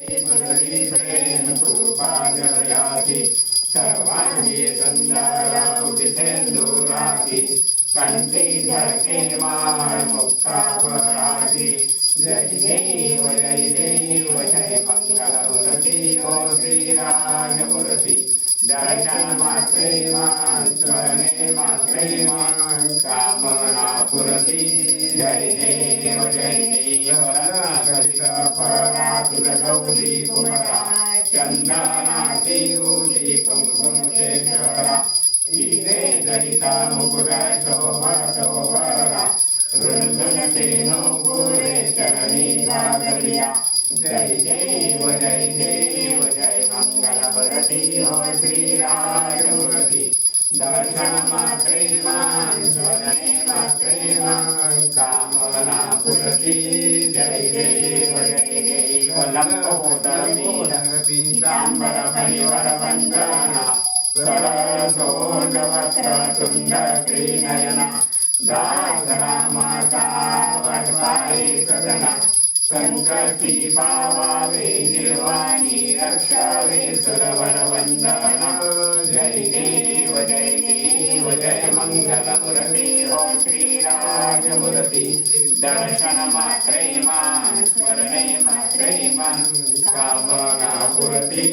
प्रेम कृपा जयाति सर्वांगी सुंदर सिंधुराती कंठी झळके माळ मुक्ता फळाती जय देव जय देव जय मंगलमूर्ती ओ श्रीराजमूर्ती दर्शन मात्रे मान स्मरणे मात्रे मां कामना पुरती ఇదే జడిత ముకుట శోభ శోభర మృదుల తేనో పూరే చరణీ గాగలియా జై దేవ జై దేవ జయ మంగళ భరతి ఓ శ్రీరాయ మురతి लागलिया जय देव जय देव जय मंगलमूर्ती हो श्रीराजमूर्ती दर्शन मात्रे मान स्मरणे मात्रे मान कामना पुरती रक्षावे सुरवर वंदना जय देव जय देव जय मंगल मूर्ती हो श्रीराजमूर्ती दर्शन मात्रे मान स्मरणे मात्रे मान कामना पुरती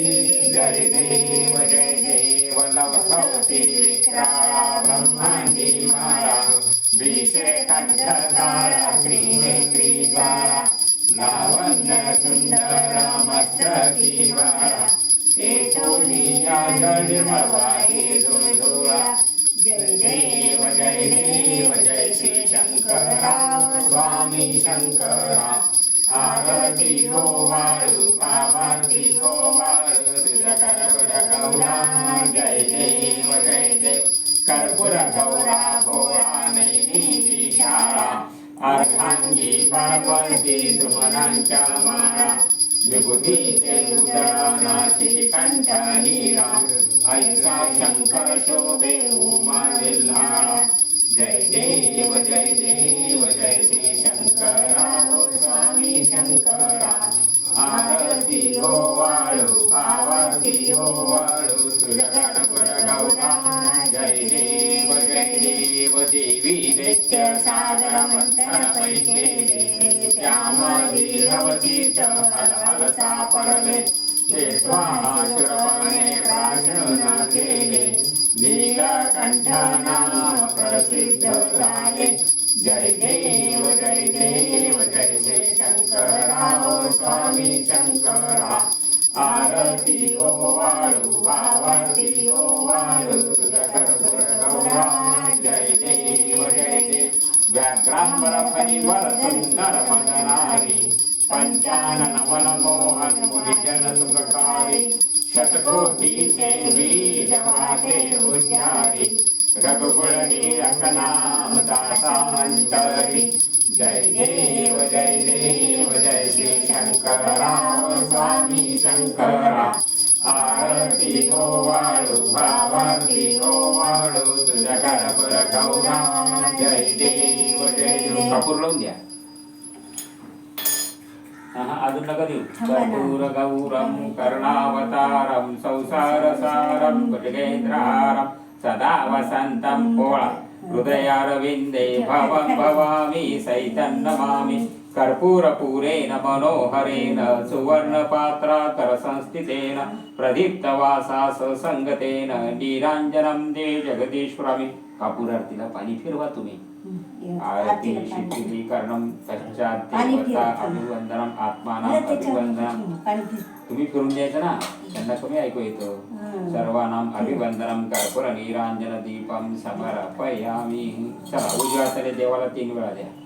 जय देव जय देव लवथवती विक्राळा ब्रह्मांडी माळा विषे कंठकाळा त्रिनेत्री ज्वाळा लावण्य सुंदर मस्तकी वाळा ते सोनिया गडमळवा हे धुळधुळा जय देव जय देव जय श्री शंकरा स्वामी शंकरा आरती गोवाळू वाळू आरती हो वाळू तुझ्या करपुर गौरा जय देव जय देव कर्पूर गौरा भोळा नैनी शाळा अर्धांगी पार्वती सुमनांच्या माळा विभूतीचे उदरानाची कंठ नीरा ऐसा शंकर शोभे उमा विल्हाळा जय देव जय देव जय श्री शंकरा हो स्वामी शंकरा आरती हो वाळू आरती हो वाळू तुझ्या गणपुर गौरा देव देवी दैत्य सागर मंथन पैके त्यामध्ये अवतीत हल हल सापडले ते स्वाहा प्राशन केले नीलकंठ नाम प्रसिद्ध झाले जय देव जय देव जय श्री शंकरा हो स्वामी शंकरा आरती ओ वाळू आरती ओ वाळू तुझ्या कर्पूर गौरा व्याघ्रांबर परिवर सुंदर मदनारी पंचानन मनमोहन मुनिजन सुखकारी शतकोटीचे बीज वाटे उच्चारी रघुकुळ निरक नाम दासांतरी जय देव जय देव जय श्री शंकरा हो स्वामी शंकरा आरती हो वाळू आरती हो वाळू तुझ्या करपुर गौरा जय देव जय देव. कापूर लावून द्या. हा, हा, अजून नका देऊ. कर्पूर गौरम करुणावतारम संसार सारम भुजगेंद्रहारम सदा वसंतम पोळा. हृदयारविंदे भवं भवामी सैतं नमामि कर्पूरपूरेण मनोहरेण सुवर्णपात्राकर संस्थितेन प्रदीप्तवासा ससंगतेन नीराञ्जनं दे जगदीश्वरामि। कापूर आरतीला पाणी फिरवा तुम्ही. आरती शीतलीकरणं पश्चात. अभिवंदनम आत्मानाम अभिवंदनम तुम्ही. फिरून द्यायचं ना? त्यांना कमी ऐकू येतं. सर्वांनाम अभिवंदनम कर्पूर निरांजन दीपम समर्पयामी. चला उजव्या हाताने देवाला तीन वेळा द्या.